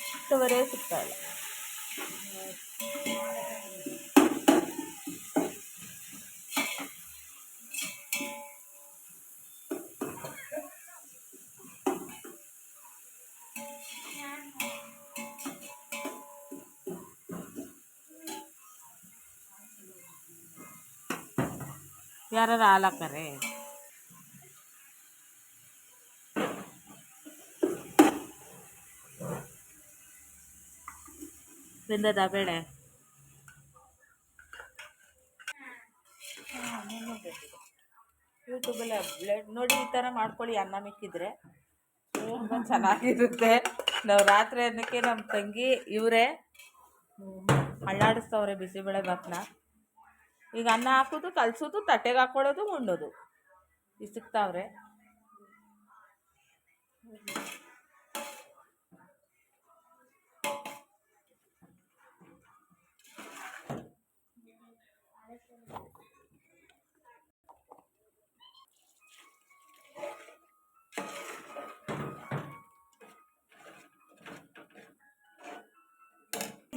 ಸಿಗ್ತವರೇ ಸಿಗ್ತಾ ಇಲ್ಲ ಯಾರು ಹಾಲು ಬೆಂದದ ಬೇಳೆ. ಯೂಟ್ಯೂಬಲ್ಲ ಬ್ಲೆಡ್ ನೋಡಿ ಈ ಥರ ಮಾಡ್ಕೊಳ್ಳಿ, ಅನ್ನ ಮಿಕ್ಕಿದ್ರೆ. ತುಂಬ ಚೆನ್ನಾಗಿರುತ್ತೆ. ನಾವು ರಾತ್ರಿ ಅನ್ನಕ್ಕೆ ನಮ್ಮ ತಂಗಿ, ಇವರೇ ಅಳ್ಳಾಡಿಸ್ತವ್ರೆ ಬಿಸಿಬೇಳೆ ಭಾತ್ನ ಈಗ ಅನ್ನ ಹಾಕೋದು, ಕಲಸೋದು, ತಟ್ಟೆಗೆ ಹಾಕ್ಕೊಳ್ಳೋದು ಉಣ್ಣೋದು ಈಗ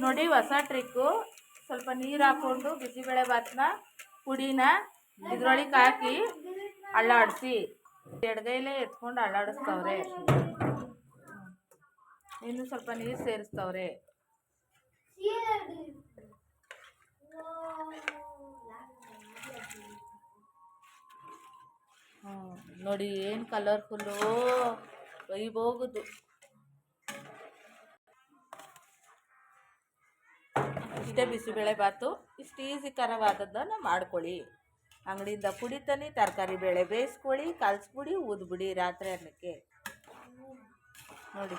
ನೋಡಿ, ಹೊಸ ಟ್ರಿಕ್ಕು ಸ್ವಲ್ಪ ನೀರು ಹಾಕ್ಕೊಂಡು ಬಿಸಿಬೇಳೆ ಭಾತ್ನ ಪುಡಿನ ಇದ್ರೊಳಗೆ ಹಾಕಿ ಅಳ್ಳಾಡಿಸಿ ಎಡಗೈಲೇ ಎತ್ಕೊಂಡು ಅಳ್ಳಾಡಿಸ್ತವ್ರೆ ಇನ್ನು ಸ್ವಲ್ಪ ನೀರು ಸೇರಿಸ್ತವ್ರೆ. ನೋಡಿ, ಏನು ಕಲರ್ಫುಲ್ಲು ಹೋಗುದು ಇಷ್ಟೇ ಬಿಸಿಬೇಳೆಬಾತು ಇಷ್ಟು ಈಸಿ ಕರವಾದದ್ದನ್ನು ಮಾಡ್ಕೊಳ್ಳಿ. ಅಂಗಡಿಯಿಂದ ಪುಡಿ ತನ್ನಿ ತರಕಾರಿ ಬೇಳೆ ಬೇಯಿಸ್ಕೊಳ್ಳಿ, ಕಲಸ್ಬಿಡಿ, ಊದ್ಬಿಡಿ ರಾತ್ರಿ ಅನ್ನಕ್ಕೆ. ನೋಡಿ.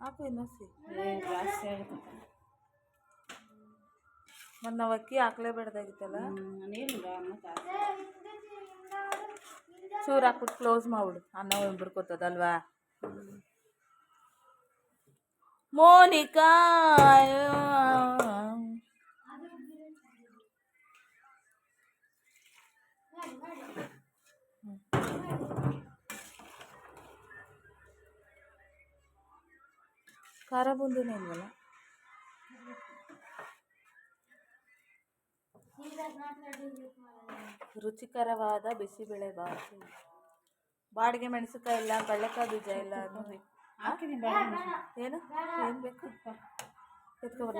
ಹಾಕು ಮತ್ತು ನಾವು ಅಕ್ಕಿ ಹಾಕ್ಲೇಬೇಡ್ದಾಗಿತ್ತಲ್ಲ? ಚೂರು ಹಾಕ್ಬಿಟ್ಟು ಕ್ಲೋಸ್ ಮಾಡ್ಬಿಡು ಅನ್ನ ಉಂಬ್ರಕೋತದಲ್ವಾ ಮೋನಿಕಾ ಖಾರ ಬುಂದಿನೇ ಇಲ್ವಲ್ಲ ರುಚಿಕರವಾದ ಬಿಸಿಬೇಳೆ ಬಾತು. ಬಾಡಿಗೆ ಮೆಣಸಿನಕಾಯಿ ಇಲ್ಲ ಕಳ್ಳೆಕಾಯಿ ಬೀಜ ಇಲ್ಲ ನೋಡಿ ಏನು? ಏನು ಬೇಕು? ಎತ್ಕೊಬರ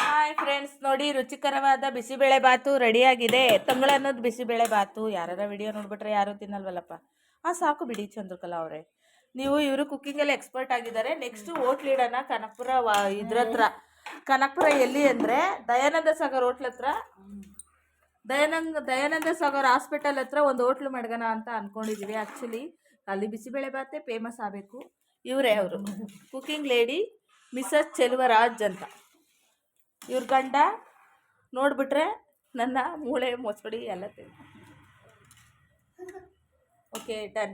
ಹಾಯ್ ಫ್ರೆಂಡ್ಸ್ ನೋಡಿ ರುಚಿಕರವಾದ ಬಿಸಿಬೇಳೆ ಬಾತು ರೆಡಿಯಾಗಿದೆ. ತಂಗಳನ್ನೋದು ಬಿಸಿಬೇಳೆ ಬಾತು. ಯಾರ ವಿಡಿಯೋ ನೋಡ್ಬಿಟ್ರೆ ಯಾರು ತಿನ್ನಲ್ವಲ್ಲಪ್ಪ? ಹಾಂ ಸಾಕು ಬಿಡಿ ಚಂದ್ರಕಲಾ ಅವರೇ. ನೀವು ಇವರು ಕುಕ್ಕಿಂಗಲ್ಲಿ ಎಕ್ಸ್ಪರ್ಟ್ ಆಗಿದ್ದಾರೆ. ನೆಕ್ಸ್ಟ್ ಓಟ್ಲಿಡೋಣ ಕನಕಪುರ ವಾ ಇದ್ರ ಹತ್ರ ಕನಕಪುರ ಎಲ್ಲಿ ಅಂದರೆ ದಯಾನಂದ ಸಾಗರ್ ಹೋಟ್ಲ್ ಹತ್ರ. ದಯಾನಂದ ದಯಾನಂದ ಸಾಗರ್ ಹಾಸ್ಪಿಟಲ್ ಹತ್ರ ಒಂದು ಹೋಟ್ಲು ಮಾಡ್ಗಣ ಅಂತ ಅಂದ್ಕೊಂಡಿದ್ದೀವಿ ಆ್ಯಕ್ಚುಲಿ ಅಲ್ಲಿ ಬಿಸಿಬೇಳೆ ಬಾತೆ ಫೇಮಸ್ ಆಗಬೇಕು. ಇವರೇ ಅವರು. ಕುಕಿಂಗ್ ಲೇಡಿ ಮಿಸಸ್ ಚೆಲುವರಾಜ್ ಅಂತ. ಇವ್ರ ಗಂಡ ನೋಡಿಬಿಟ್ರೆ ನನ್ನ ಮೂಳೆ, ಮೊಸಡಿ ಎಲ್ಲ ತಿಂತ ಓಕೆ ಡನ್